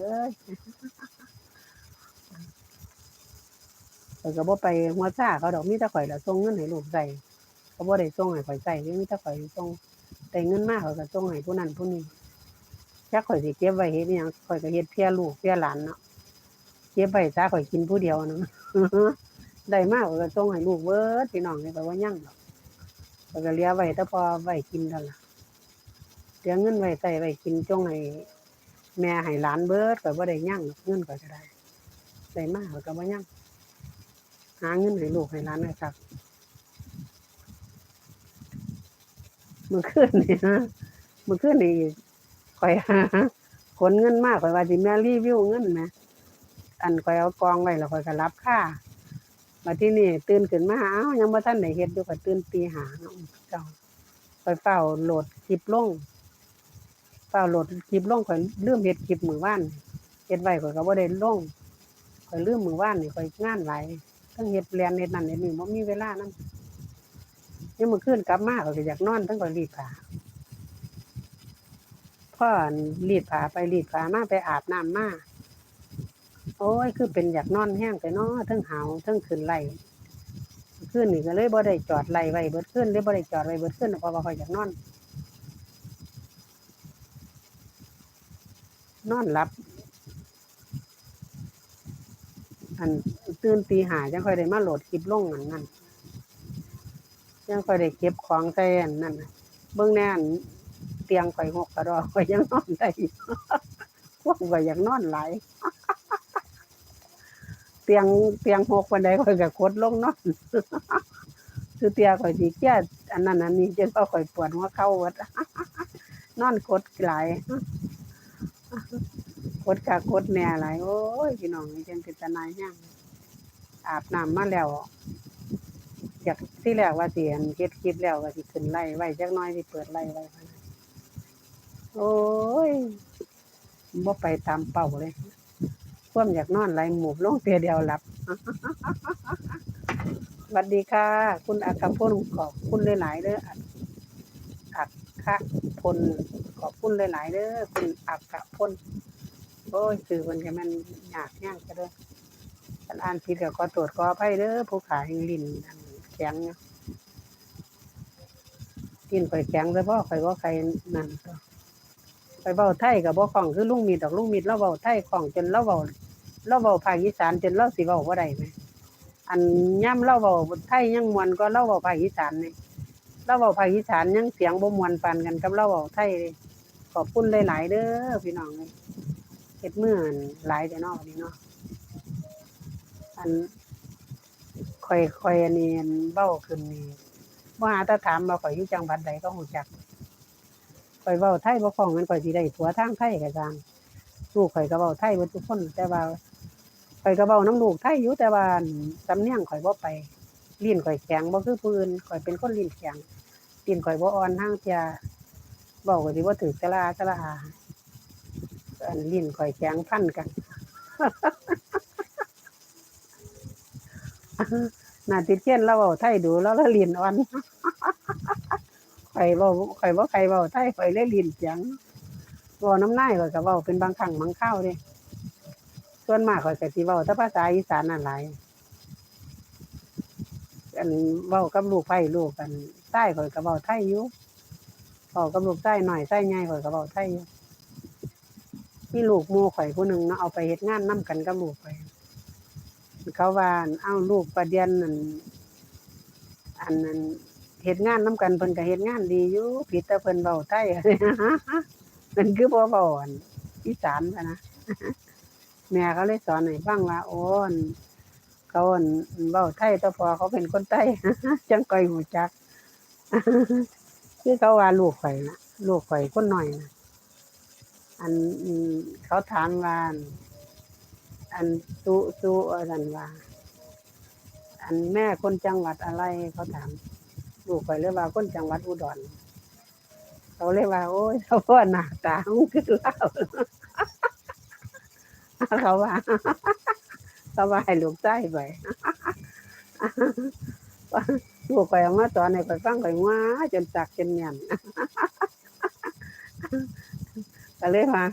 เอ้ยข่อยก็บ่ไปหัวซ่าเขาดอกมีแต่ข่อยละส่งเงินให้ลูกใส่เขาบ่ได้ส่งให้ข่อยใส่มีแต่ข่อยส่งได้เงินมาเขาก็ส่งให้ผู้นั้นผู้นี้จักข่อยสิเก็บไว้เฮ็ดอิหยังข่อยก็เฮ็ดเพื่อลูกเพื่อหลานเนาะเก็บไว้ซะข่อยกินผู้เดียวเนาะได้มาข่อยก็ส่งให้ลูกเบิดพี่น้องนี่ก็ว่ายั่งดอกข่อยก็เหลือไว้แต่พอไว้กินเท่านั้นล่ะเหลือเงินไว้ใส่ไว้กินจงให้ แม่ให้หลานเบิดข่อยบ่ได้ยังเงินข่อยก็ได้ได้มาข่อยก็บ่ยังหาเงินให้ลูกให้หลานเลยครับมื่อคืนนี่ฮะมื่อคืนนี่ข่อยหาขนเงินมากข่อยว่าสิแม่รีวิวเงินนะอันข่อยเอากองไว้แล้วข่อยก็รับค่ามาที่นี่ตื่นขึ้นมาอ้าวยังบ่ทันได้เฮ็ดอยู่ก็ตื่นตีหาเนาะเจ้าข่อยเฝ้าโหลดคลิปลง เฝ้าโหลดคลิปลงข่อยลืมเฮ็ดคลิปมือว่านเฮ็ดไว้ข่อยก็บ่ได้ลงข่อยลืมมือว่านนี่ข่อยงานหลายทั้งเฮ็ดเรียนเฮ็ดนั่นเฮ็ดนี่บ่มีเวลานำยังมื้อคืนกลับมาก็อยากนอนทั้งก็รีดผ้าพ่อรีดผาไปรีดผามาไปอาบน้ำมาโอ้ยคือเป็นอยากนอนแห้งไปเนาะทั้งหาวทั้งขึ้นไหลคืนนี่ก็เลยบ่ได้จอดไหลไว้เบิดคืนเลยบ่ได้จอดไว้เบิดคืนเพราะว่าข้อยอยากนอน นอนหลับ อันตื่นตีหาจังค่อยได้มาโหลดคลิปลงอันนั้นจังค่อยได้เก็บของใส่อันนั้นเบิ่งแน่นเตียงข่อยหกกระดอกข่อยยังนอนได้พวกข่อยอยากนอนไหลเตียงเตียงหกวันใดข่อยก็กดลงนอนคือเตียข่อยสิเกียดอันนั้นอันนี้จนว่าข่อยปวดหัวเข่าหมดนอนกดหลาย ดกะกดแม่หลายโอ้ยพี่น้องนี่จังเป็นตาหนายย่างอาบน้ำมาแล้วจากที่แรกว่าสิอันเฮ็ดคลิปแล้วว่าสิขึ้นไล่ไว้จักหน้อยสิเปิดไล่ไว้โอ้ยบ่ไปตามเป้าเลยความอยากนอนไหลหมูบลงเตียเดียวหลับสวัสดีค่ะ คุณอัครพลขอบคุณหลายๆเด้ออัครพลขอบคุณหลายๆเด้อคุณอัครพล โอ้ยคือมันจะมันยากยางก็เด้อฉันอ่านผิดก็ขอตรวจขออภัยเด้อผู้ขายลิ้นแข็งลิ้นข่อยแข็งแต่พ่อข่อยว่ใครนั่นตัวไปเว้าไทยกับบ่คล่องคือลุงมีดอกลุงมีดเราเว้าไทยคล่องจนเราเว้าเราเว้าภาคอีสานจนเราสิเว้าบ่ได้แหมอันย่ำเราเว้าไทยยังมวนก็เราเว้าภาคอีสานนี่เราเว้าภาคอีสานยังเสียงบ่มวนปานกันกับเราเว้าไทยเลยขอบคุณหลาย ๆ เด้อพี่น้อง เอ้ยเฮ็ดมืออันหลายแต่นาะบัดนี้เนาะอันค่อยค่อยอันนี้เบ้าขึ้นนี่บ่าแต่ถามว่าข่อยอยู่จังหวัดใดก็ฮู้จักข่อยเว้าไทยบ่คล่องมันข่อยสิได้ผัวทางไทยก็จังลูกข่อยก็เว้าไทยเบิดทุกคนแต่ว่าข่อยก็เว้านํลูกไทยอยู่แต่ว่าสำเนียงข่อยบ่ไปลิ้นข่อยแข็งบ่คือผู้อื่นข่อยเป็นคนลิ้นแข็งลิ้นข่อยบ่อ่อนทางเทียเว้าก็สิบ่ถูกสระอาสระอา อันลิ้นข่อยแข็งพันกันน่าติดเทียนเราเว้าไทยดูแล้วเราลิ้นอ่อนข่อยเว้าข่อยบ่ใครเว้าไทยข่อยเลยลิ้นแข็งเว้าน้ำหนายข่อยก็เว้าเป็นบางครั้งบางคราวเด้ส่วนมากข่อยก็สิเว้าแต่ภาษาอีสานนั่นหลายอันเว้ากับลูกไผ่ลูกกันใต้ข่อยก็เว้าไทยอยู่เว้ากับลูกใต้หน้อยใต้ใหญ่ข่อยก็เว้าไทยอยู่ มีลูกโมข่อยผู้หนึ่งเนาะเอาไปเฮ็ดงานนํกันกับลูกไปเขาว่าอั่นเอ้าลูกประเดียนนั่นอันนั้นเฮ็ดงานนํกันเพิ่นก็เฮ็ดงานดีอยู่ผิดแต่เพิ่นเว้าไทยเพิ่นคือบ่เว้าอันอีสานนะ แม่เขาเลยสอนให้ฟังว่าโอ้อันเขาอันเว้าไทยแต่พอเขาเป็นคนไทย จังก่อยหูจัก คือเขาว่าลูกข่อยนะลูกข่อยคนน้อยนะ อันเขาถามว่าอันอันสุสุอันว่าอันแม่คนจังหวัดอะไรเขาถามลูกข่อยเลยว่าคนจังหวัดอุดรเขาเลยว่า โอ้ยเขาว่าหน้าตามึงคือเล่าเขาว่าเขาว่าให้ลูกใต้ไปลูกข่อยเอามาตอนให้ข่อยฟังข่อยว้าจนจักจนเนียน ก็เลยว่า